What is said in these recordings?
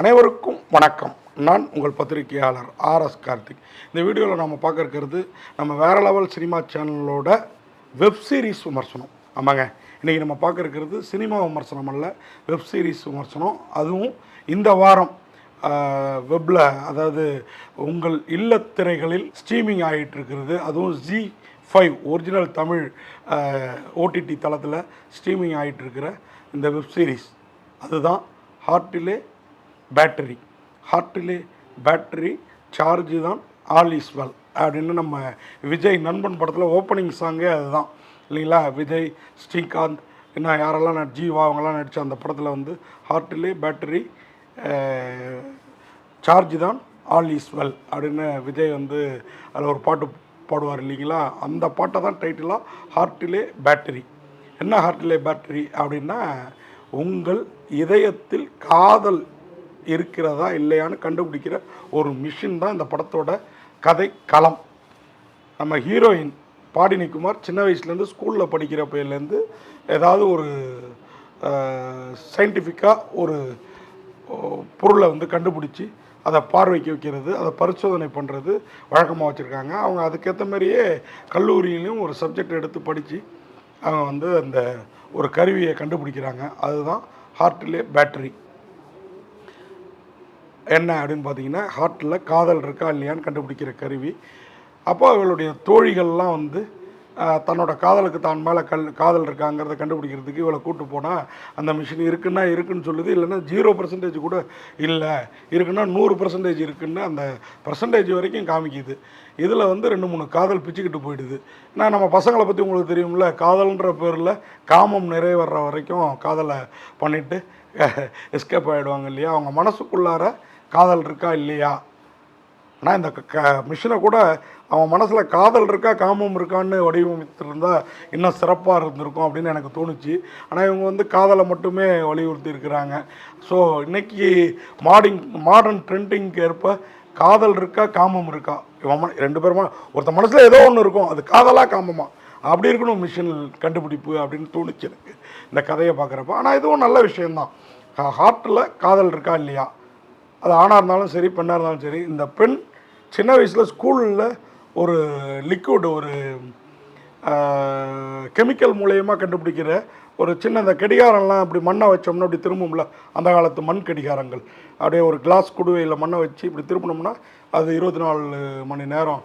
அனைவருக்கும் வணக்கம். நான் உங்கள் பத்திரிகையாளர் ஆர்எஸ் கார்த்திக். இந்த வீடியோவில் நம்ம பார்க்க இருக்கிறது நம்ம வேற லெவல் சினிமா சேனலோட வெப் சீரிஸ் விமர்சனம். ஆமாங்க. இன்றைக்கி நம்ம பார்க்க இருக்கிறது சினிமா விமர்சனம் அல்ல வெப் சீரிஸ் விமர்சனம். அதுவும் இந்த வாரம் வெப்பில் அதாவது உங்கள் இல்லத்திரைகளில் ஸ்ட்ரீமிங் ஆகிட்டு இருக்கிறது. அதுவும் Zee five original Tamil OTT தளத்தில் ஸ்ட்ரீமிங் ஆகிட்டு இருக்கிற இந்த வெப் சீரிஸ். அதுதான் ஹார்ட்டிலே பேட்டரி. ஹார்ட்டிலே பேட்டரி சார்ஜு தான் ஆல் இஸ் வெல் அப்படின்னு நம்ம விஜய் நண்பன் படத்தில் ஓப்பனிங் சாங்கே அதுதான். இல்லைங்களா? விஜய் ஸ்ரீகாந்த் இன்னும் யாரெல்லாம் நடி ஜீவா அவங்களாம் நடித்த அந்த படத்தில் வந்து ஹார்ட்டிலே பேட்டரி சார்ஜ் தான் ஆல் இஸ் வெல் அப்படின்னு விஜய் வந்து அதில் ஒரு பாட்டு பாடுவார் இல்லைங்களா? அந்த பாட்டை தான் டைட்டிலாக ஹார்ட்டிலே பேட்டரி. என்ன ஹார்ட்டிலே பேட்டரி அப்படின்னா உங்கள் இதயத்தில் காதல் இருக்கிறதா இல்லையான்னு கண்டுபிடிக்கிற ஒரு மிஷின் தான் இந்த படத்தோட கதை களம். நம்ம ஹீரோயின் பாடினி குமார் சின்ன வயசுலேருந்து ஸ்கூலில் படிக்கிற பையிலேருந்து ஏதாவது ஒரு சயின்டிஃபிக்காக ஒரு பொருளை வந்து கண்டுபிடிச்சி அதை பார்வைக்கு வைக்கிறது அதை பரிசோதனை பண்ணுறது வழக்கமாக வச்சுருக்காங்க. அவங்க அதுக்கேற்ற மாதிரியே கல்லூரியிலையும் ஒரு சப்ஜெக்ட் எடுத்து படித்து அவங்க வந்து அந்த ஒரு கருவியை கண்டுபிடிக்கிறாங்க. அதுதான் ஹார்ட்லே பேட்டரி என்ன அப்படின்னு பார்த்தீங்கன்னா ஹார்ட்டில் காதல் இருக்கா இல்லையான்னு கண்டுபிடிக்கிற கருவி. அப்போ அவளுடைய தோழிகள்லாம் வந்து தன்னோட காதலுக்கு தான் மேலே கல் காதல் இருக்காங்கிறத கண்டுபிடிக்கிறதுக்கு இவளை கூட்டு போனால் அந்த மிஷின் இருக்குன்னா இருக்குன்னு சொல்லுது. இல்லைன்னா ஜீரோ பர்சன்டேஜ் கூட இல்லை. இருக்குன்னா நூறு பர்சன்டேஜ் இருக்குன்னு அந்த பர்சன்டேஜ் வரைக்கும் காமிக்குது. இதில் வந்து ரெண்டு மூணு காதல் பிச்சுக்கிட்டு போயிடுது. நான் நம்ம பசங்களை பற்றி உங்களுக்கு தெரியும்ல காதல்ன்ற பேரில் காமம் நிறைவேற வரைக்கும் காதலை பண்ணிவிட்டு எஸ்கேப் ஆகிடுவாங்க இல்லையா? அவங்க மனசுக்குள்ளார காதல் இருக்கா இல்லையா? ஆனால் இந்த க மிஷினை கூட அவன் மனசில் காதல் இருக்கா காமம் இருக்கான்னு வடிவமைத்திருந்தா இன்னும் சிறப்பாக இருந்திருக்கும் அப்படின்னு எனக்கு தோணுச்சு. ஆனால் இவங்க வந்து காதலை மட்டுமே வலியுறுத்தி இருக்கிறாங்க. ஸோ இன்றைக்கி மாடிங் மாடர்ன் ட்ரெண்டிங்க்கு ஏற்ப காதல் இருக்கா காமம் இருக்கா? இவன் ரெண்டு பேருமா ஒருத்த மனசில் ஏதோ ஒன்று இருக்கும் அது காதலாக காமமா? அப்படி இருக்கணும் மிஷின் கண்டுபிடிப்பு அப்படின்னு தோணுச்சு எனக்கு இந்த கதையை பார்க்குறப்ப. ஆனால் இதுவும் நல்ல விஷயம்தான். ஹார்ட்டில் காதல் இருக்கா இல்லையா? அது ஆணாக இருந்தாலும் சரி பெண்ணாக இருந்தாலும் சரி இந்த பெண் சின்ன வயசில் ஸ்கூலில் ஒரு லிக்விட் ஒரு கெமிக்கல் மூலயமா கண்டுபிடிக்கிற ஒரு சின்ன அந்த கடிகாரம்லாம் அப்படி மண்ணை வச்சோம்னா அப்படி திரும்பும்ல அந்த காலத்து மண் கடிகாரங்கள். அப்படியே ஒரு கிளாஸ் குடுவையில் மண்ணை வச்சு இப்படி திரும்பினோம்னா அது இருபத்தி நாலு மணி நேரம்.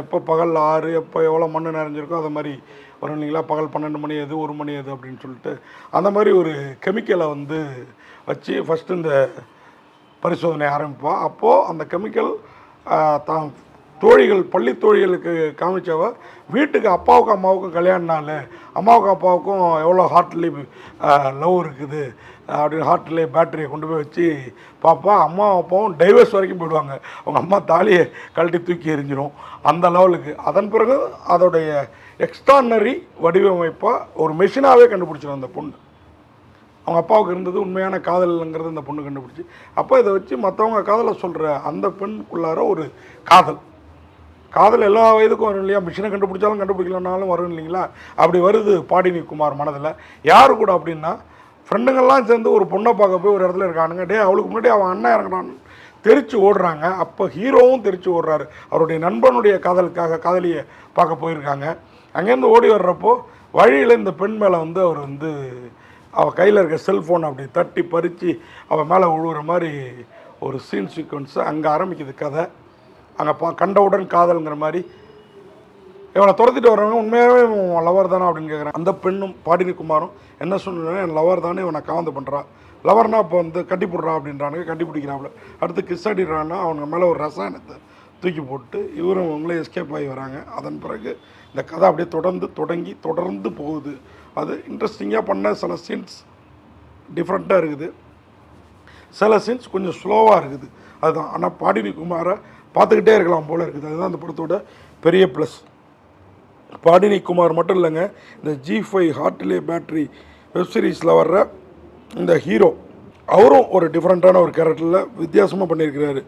எப்போ பகல் ஆறு எப்போ எவ்வளோ மண் நிறைஞ்சிருக்கோ அது மாதிரி வரும் இல்லைங்களா? பகல் பன்னெண்டு மணி எது ஒரு மணி எது அப்படின்னு சொல்லிட்டு அந்த மாதிரி ஒரு கெமிக்கலை வந்து வச்சு ஃபஸ்ட்டு இந்த பரிசோதனை ஆரம்பிப்பா. அப்போது அந்த கெமிக்கல் தான் தோழிகள் பள்ளி தோழிகளுக்கு காமிச்சவ வீட்டுக்கு அப்பாவுக்கும் அம்மாவுக்கும் கல்யாண நாள். அம்மாவுக்கும் அப்பாவுக்கும் எவ்வளோ ஹார்ட்லி லவ் இருக்குது. அப்படின்னு ஹார்ட்லேயே பேட்டரியை கொண்டு போய் வச்சு பார்ப்பா அம்மா அப்பாவும் டைவர்ஸ் வரைக்கும் போயிடுவாங்க. அவங்க அம்மா தாலியை கழட்டி தூக்கி எரிஞ்சிடும் அந்த லெவலுக்கு அதன் பிறகு அதோடைய எக்ஸ்ட்ரானரி வடிவமைப்பாக ஒரு மெஷினாகவே கண்டுபிடிச்சிடும் அந்த பொண்ணு. அவங்க அப்பாவுக்கு இருந்தது உண்மையான காதல்ங்கிறது இந்த பொண்ணு கண்டுபிடிச்சி. அப்போ இதை வச்சு மற்றவங்க காதலை சொல்கிற அந்த பெண்ணுக்குள்ளார ஒரு காதல். காதல் எல்லா வயதுக்கும் வரும் இல்லையா? மிஷினை கண்டுபிடிச்சாலும் கண்டுபிடிக்கலனாலும் வரும் இல்லைங்களா? அப்படி வருது பாடினி குமார் மனதில். யார் கூட அப்படின்னா ஃப்ரெண்டுங்கள்லாம் சேர்ந்து ஒரு பொண்ணை பார்க்க போய் ஒரு இடத்துல இருக்கானுங்க. டே அவளுக்கு முன்னாடி அவன் அண்ணன் இறங்குறான்னு தெரிச்சு ஓடுறாங்க. அப்போ ஹீரோவும் தெரிச்சு ஓடுறாரு. அவருடைய நண்பனுடைய காதலுக்காக காதலியை பார்க்க போயிருக்காங்க. அங்கேருந்து ஓடி வர்றப்போ வழியில் இந்த பெண் மேலே வந்து அவர் வந்து அவள் கையில் இருக்க செல்ஃபோன் அப்படி தட்டி பறித்து அவள் மேலே விழுவுற மாதிரி ஒரு சீன் சீக்வன்ஸு அங்கே ஆரம்பிக்குது கதை. அங்கே பா கண்டவுடன் காதல்ங்கிற மாதிரி. இவனை துரத்திட்டு வரவங்க உண்மையாகவே லவர் தானே அப்படின்னு கேட்குறேன் அந்த பெண்ணும் பாடினி குமாரும் என்ன சொன்னா என் லவர் தானே இவனை காவந்து பண்ணுறான் லவர்னா இப்போ வந்து கட்டி போடுறான் அப்படின்றானுங்க கட்டி பிடிக்கிறாப்புல அடுத்து கிஸ் அடிடுறான்னா அவனுங்க மேலே ஒரு ரசாயனத்தை தூக்கி போட்டு இவரும் அவங்களே எஸ்கேப் ஆகி வராங்க. அதன் பிறகு இந்த கதை அப்படியே தொடர்ந்து தொடங்கி தொடர்ந்து போகுது. அது இன்ட்ரெஸ்டிங்காக பண்ண சில சீன்ஸ் டிஃப்ரெண்ட்டாக இருக்குது. சில சீன்ஸ் கொஞ்சம் ஸ்லோவாக இருக்குது. அதுதான். ஆனால் பாடினி குமாரை பார்த்துக்கிட்டே இருக்கலாம் போல் இருக்குது. அதுதான் அந்த படத்தோட பெரிய ப்ளஸ் பாடினி குமார் மட்டும் இல்லைங்க இந்த ஜி ஃபைவ் ஹார்ட்லே பேட்ரி வெப் சீரிஸில் வர்ற இந்த ஹீரோ அவரும் ஒரு டிஃப்ரெண்ட்டான ஒரு கேரக்டரில் வித்தியாசமாக பண்ணியிருக்கிறாரு.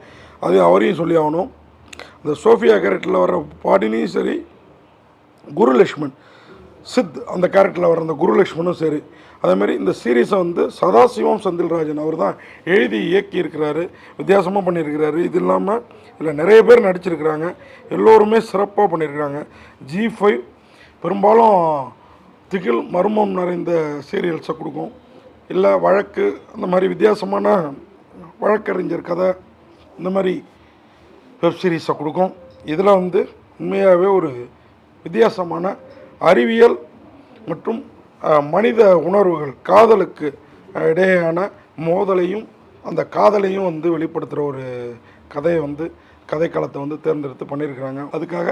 அது அவரையும் சொல்லி ஆகணும். இந்த சோஃபியா கேரக்டரில் வர பாடினியும் சரி குருலக்ஷ்மன் சித் அந்த கேரக்டரில் வர அந்த குரு லக்ஷ்மணும் சரி அதேமாதிரி இந்த சீரீஸை வந்து சதாசிவம் செந்தில்ராஜன் அவர் தான் எழுதி இயக்கி இருக்கிறாரு வித்தியாசமாக பண்ணியிருக்கிறாரு. இது இல்லாமல் இதில் நிறைய பேர் நடிச்சிருக்கிறாங்க. எல்லோருமே சிறப்பாக பண்ணியிருக்கிறாங்க. ஜி ஃபைவ் பெரும்பாலும் திகில் மர்மம் நிறைந்த சீரியல்ஸை கொடுக்கும். இல்லை வழக்கு அந்த மாதிரி வித்தியாசமான வழக்கறிஞர் கதை இந்த மாதிரி வெப் சீரிஸை கொடுக்கும். இதில் வந்து உண்மையாகவே ஒரு வித்தியாசமான அறிவியல் மற்றும் மனித உணர்வுகள் காதலுக்கு இடையேயான மோதலையும் அந்த காதலையும் வந்து வெளிப்படுத்துகிற ஒரு கதையை வந்து கதைக்களத்தை வந்து தேர்ந்தெடுத்து பண்ணியிருக்கிறாங்க. அதுக்காக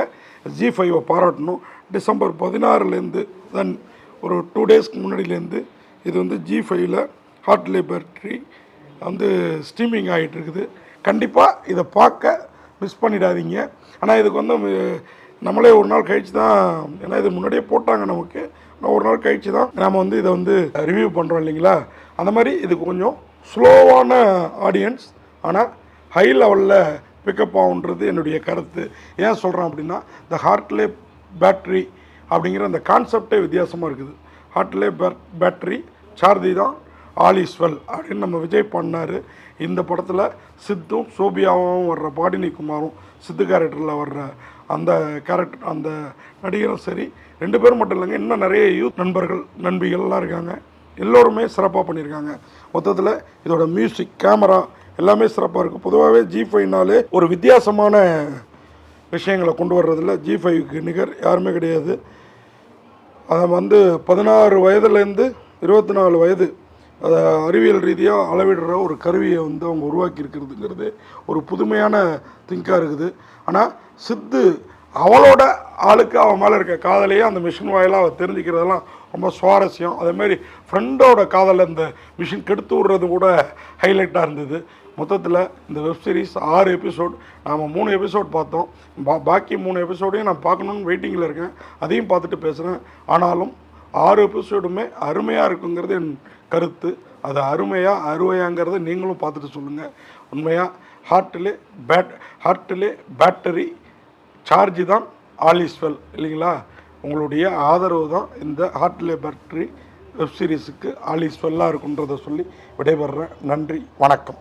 ஜி ஃபைவை பாராட்டணும். டிசம்பர் பதினாறுலேருந்து தென் ஒரு டூ டேஸ்க்கு முன்னாடியிலேருந்து இது வந்து ஜி ஃபைவ்ல ஹார்ட் லேபர்ட்ரி வந்து ஸ்ட்ரீமிங் ஆகிட்டு இருக்குது கண்டிப்பாக இதை பார்க்க மிஸ் பண்ணிடாதீங்க. ஆனால் இதுக்கு வந்து நம்மளே ஒரு நாள் கழிச்சு தான் ஏன்னா இது முன்னாடியே போட்டாங்க நமக்கு. ஆனால் ஒரு நாள் கழிச்சு தான் நாம் வந்து இதை வந்து ரிவ்யூ பண்ணுறோம் இல்லைங்களா? அந்த மாதிரி இது கொஞ்சம் ஸ்லோவான ஆடியன்ஸ் ஆனால் ஹை லெவலில் பிக்கப் ஆகுன்றது என்னுடைய கருத்து. ஏன் சொல்கிறேன் அப்படின்னா இந்த ஹார்ட்லே பேட்ரி அப்படிங்கிற அந்த கான்செப்டே வித்தியாசமாக இருக்குது. ஹார்ட்லே பேட் பேட்ரி சார்ஜி தான் ஆல் இஸ் வெல் அப்படின்னு நம்ம விஜய் பண்ணார். இந்த படத்தில் சித்தும் சோபியாவும் வர்ற பாடினி குமாரும் சித்து கேரக்டரில் வர்ற அந்த கேரக்டர் அந்த நடிகரும் சரி ரெண்டு பேரும் மட்டும் இல்லைங்க இன்னும் நிறைய யூத் நண்பர்கள் நண்பிகள்லாம் இருக்காங்க. எல்லோருமே சிறப்பாக பண்ணியிருக்காங்க. மொத்தத்தில் இதோட மியூசிக் கேமரா எல்லாமே சிறப்பாக இருக்குது பொதுவாகவே ஜி ஃபைவ்னாலே ஒரு வித்தியாசமான விஷயங்களை கொண்டு வர்றதில் ஜி ஃபைவ்க்கு நிகர் யாருமே கிடையாது. அதை வந்து பதினாறு வயதுலேருந்து இருபத்தி நாலு வயது அதை அறிவியல் ரீதியாக அளவிடுற ஒரு கருவியை வந்து அவங்க உருவாக்கி இருக்கிறதுங்கிறது ஒரு புதுமையான திங்காக இருக்குது. ஆனால் சித்து அவளோட ஆளுக்கு அவன் மேலே இருக்க காதலையே அந்த மிஷின் வாயிலாக அவள் தெரிஞ்சுக்கிறதெல்லாம் ரொம்ப சுவாரஸ்யம். அதேமாதிரி ஃப்ரெண்டோட காதலை இந்த மிஷின் கெடுத்து விடுறது கூட ஹைலைட்டாக இருந்தது. மொத்தத்தில் இந்த வெப் சீரிஸ் ஆறு எபிசோட் நாம் மூணு எபிசோட் பார்த்தோம். பா பாக்கி மூணு எபிசோடையும் நான் பார்க்கணுன்னு வெயிட்டிங்கில் இருக்கேன். அதையும் பார்த்துட்டு பேசுகிறேன் ஆனாலும் ஆறு எபிசோடுமே அருமையாக இருக்குங்கிறது என் கருத்து. அது அருமையாக அருமையாங்கிறத நீங்களும் பார்த்துட்டு சொல்லுங்கள் உண்மையாக ஹார்ட்டிலே பேட் ஹார்ட்டிலே பேட்டரி சார்ஜ் தான் ஆல் இஸ் வெல் இல்லைங்களா? உங்களுடைய ஆதரவு தான் இந்த ஹார்ட்லே பேட்டரி வெப் சீரிஸுக்கு ஆல் இஸ் வெல்லாக இருக்குன்றதை சொல்லி விடைபெறுறேன். நன்றி வணக்கம்.